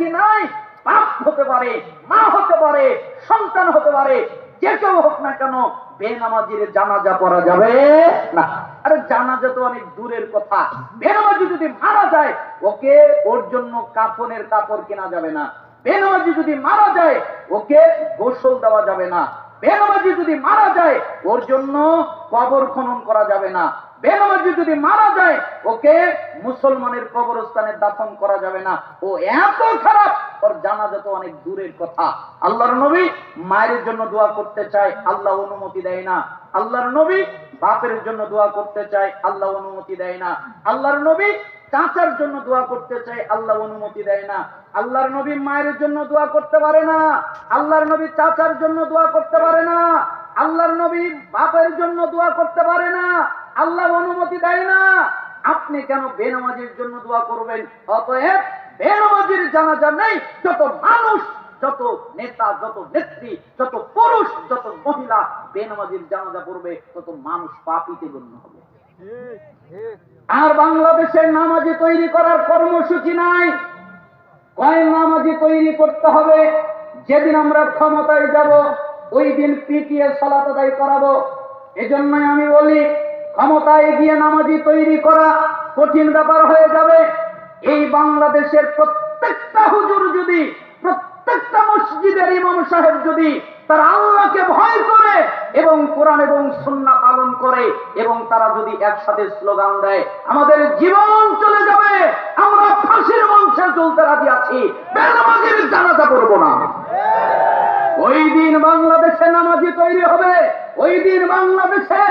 নেকি নাই? বাপ হতে পারে, মা হতে পারে, সন্তান হতে পারে, যে কেউ হোক না কেন বেনামাজির জানাজা পড়া যাবে না। আরে জানাজা তো অনেক দূরের কথা। বেনামাজি যদি মারা যায়, ওকে ওর জন্য কাপনের কাপড় কেনা যাবে না। বেনামাজি যদি মারা যায়, ওকে গোসল দেওয়া যাবে না। বেনামাজি যদি মারা যায়, ওর জন্য কবর খনন করা যাবে না। বেনামাজি যদি মারা যায়, ওকে মুসলমানের কবরস্থানে দাফন করা যাবে না। ও এত খারাপ, ওর জানা তো অনেক দূরের কথা। আল্লাহর নবী মায়ের জন্য দোয়া করতে চায়, আল্লাহ অনুমতি দেয় না। আল্লাহর নবী বাপের জন্য দোয়া করতে চায়, আল্লাহ অনুমতি দেয় না। আল্লাহর নবী চাচার জন্য দোয়া করতে চায়, আল্লাহ অনুমতি দেয় না। আল্লাহর নবী মায়ের জন্য দোয়া করতে পারে না। আল্লাহর নবী চাচার জন্য দোয়া করতে পারে না। আল্লাহর নবী বাপের জন্য দোয়া করতে পারে না। আল্লাহ অনুমতি দেয় না। আপনি কেন বেনামাজির জন্য দোয়া করবেন? অতএব বেনামাজির জানাজা নেই। যত মানুষ, যত নেতা, যত নেত্রী, যত পুরুষ, যত মহিলা বেনামাজির জানাজা পড়বে, তত মানুষ পাপিতে গণ্য হবে। আর বাংলাদেশের নামাজি তৈরি করার কর্মসূচি নাই। কয় নামাজি তৈরি করতে হবে। যেদিন আমরা ক্ষমতায় যাব, ওই দিন পিটিয়ে সালাত আদায় করাবো। এজন্যই আমি বলি, ক্ষমতায় গিয়ে নামাজি তৈরি করা কঠিন ব্যাপার হয়ে যাবে। এই বাংলাদেশের প্রত্যেকটা হুজুর যদি, প্রত্যেকটা মসজিদের ইমাম সাহেব যদি তারা আল্লাহকে ভয় এবং কোরআন এবং সুন্নাহ পালন করে এবং তারা যদি একসাথে স্লোগান দেয়, আমাদের জীবন চলে যাবে, আমরা ফাঁসির মঞ্চে চলতে রাজি আছি, বেনামাজির জানাজা করব না। ওই দিন বাংলাদেশে নামাজি তৈরি হবে, ওই দিন বাংলাদেশে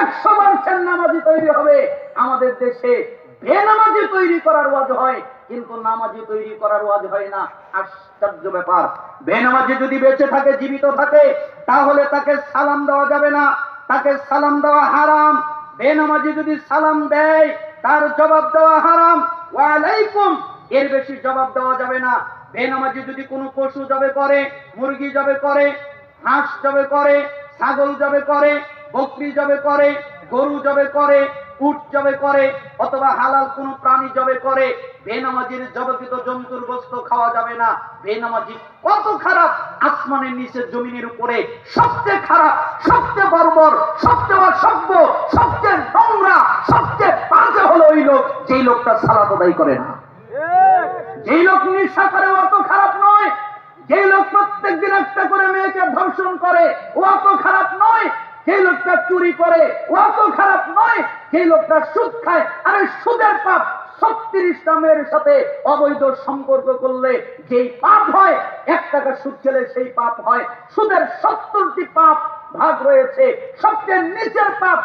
একশো পার্সেন্ট নামাজি তৈরি হবে, আমাদের দেশে বেনামাজি তৈরি করার ওয়াজ হয়, কিন্তু নামাজি তৈরি করার ওয়াজ হয় না। আশ্চর্য ব্যাপার। বেনামাজি যদি বেঁচে থাকে, জীবিত থাকে, তাহলে তাকে সালাম দেওয়া যাবে না। তাকে সালাম দেওয়া হারাম। বেনামাজি যদি সালাম দেয়, তার জবাব দেওয়া হারাম। ওয়ালাইকুম। এর বেশি জবাব দেওয়া যাবে না। বেনামাজি যদি কোনো পশু জবে করে, মুরগি জবে করে, হাঁস জবে করে, ছাগল জবে করে, বকরি জবে করে, গরু জবে করে উট জবে করে অথবা হালাল কোন প্রাণী জবে করে, বেনামাজির জবকৃত জন্তুর গোস্ত খাওয়া যাবে না। বেনামাজি কত খারাপ আসমানের নিচে জমিনের উপরে, সবচেয়ে খারাপ, সবচেয়ে বর্বর, সবচেয়ে অসভ্য, সবচেয়ে নোংরা, সবচেয়ে বাজে হলো ওই লোক, যেই লোকটা সালাত আদায় করে না। যেই লোক নিঃসা করে অত খারাপ নয়, যেই লোক প্রত্যেক দিন একটা করে মেয়েকে ধর্ষণ করে, ও অত খারাপ নয় সেই লোকটা চুরি করে। অত খারাপ নয়, সেই লোকটা সুদ খায়। আরে সুদের পাপ ছত্রিশ নামের সাথে অবৈধ সম্পর্ক করলে যেই পাপ হয়, এক টাকা সুদ খেলে সেই পাপ হয়। সুদের সত্তরটি পাপ ভাগ রয়েছে। সবচেয়ে নিচের পাপ